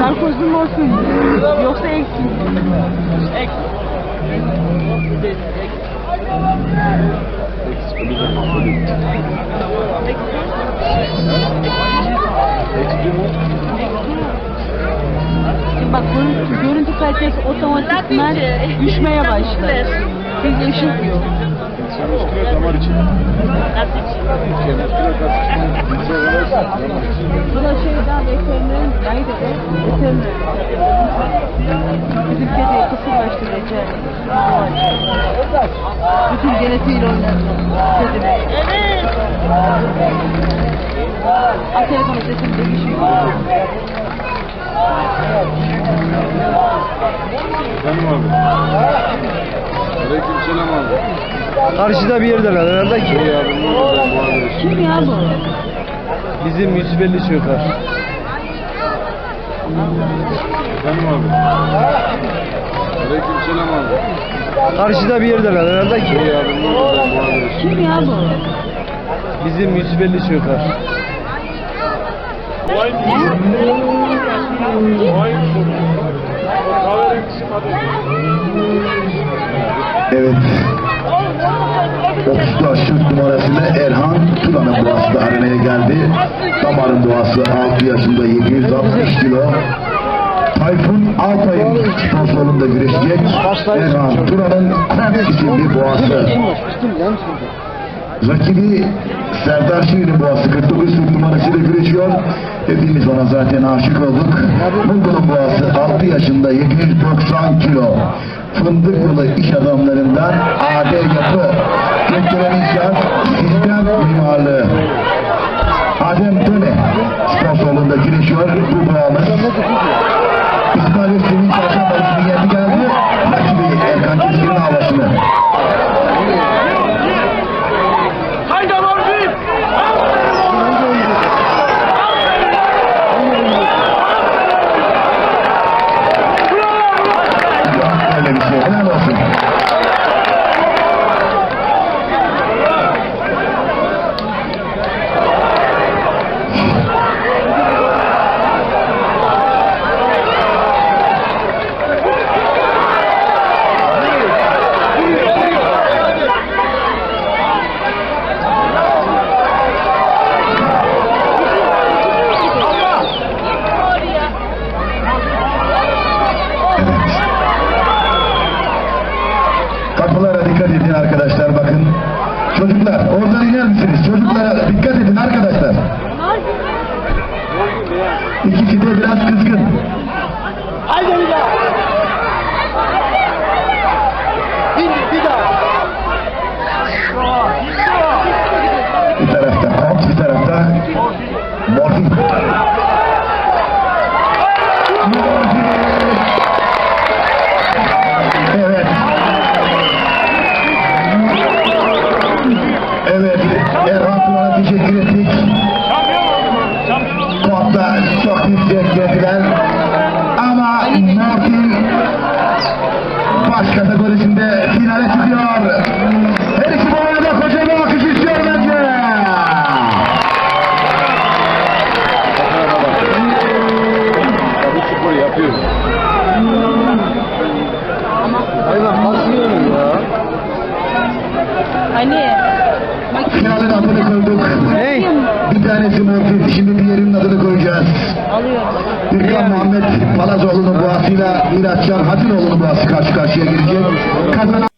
Narkozlu morfin. Yoksa eksin. Ek. Şimdi bak görüntü, görüntü kalitesi otomatikman düşmeye. Çünkü ışık yok. İnsan üstüne damar için. İnsan üstüne kas için. İnsan olamazsa damar için. Veteriner. Bizim kediye kısır başlı reçel. Bütün genetiğiyle. Kedine. Evet. At telefonu sesim değişiyor. Efendim abi. Aleyküm selam abi. Karşıda bir yerdeler herhalde ki. Kim ya bu? Bizim Yusuf Elli Çöker. Efendim abi. Aleyküm selam abi. Karşıda bir yerdeler herhalde ki. İyi abi? Kim ya bu? Bizim Yusuf Elli Çöker. Evet. 34 Türk numarasıyla Erhan Turan'ın boğası da arenaya geldi. Damarın boğası 6 yaşında 760 kilo. Tayfun Altay'ın sponsorluğunda güreşecek. Erhan Turan'ın Krank isimli boğası. Rakibi Serdar Şirin'in boğası 49 Türk numarasıyla güreşiyor. Hepimiz ona zaten aşık olduk. Bulgur'un boğası 6 yaşında 790 kilo. Fındık yolu iş adamlarından AD yapı. Gökdelen İnşaat Sistem Mimarlığı. Adem Töne sponsorluğunda güreşiyor bu boğamız. İsmail Akşam Barışı'nı yendi geldi. Kapılara dikkat edin arkadaşlar bakın. Çocuklar oradan iner misiniz? Çocuklara dikkat edin arkadaşlar. İkisi de biraz kızgın. Bir kategorisinde finale çıkıyor. Her iki bu arada kocaman alkış istiyor bence. Bu spor yapıyor. Hayvan basıyor ya. Hani? Finalin adını koyduk. Hey. Bir tanesi Morfin, şimdi diğerinin adını koyacağız. alıyorum. Birkan Muhammed Palazoğlu'nun boğasıyla Miraçcan Hatiloğlu'nun boğası karşı karşıya girecek. Kazanan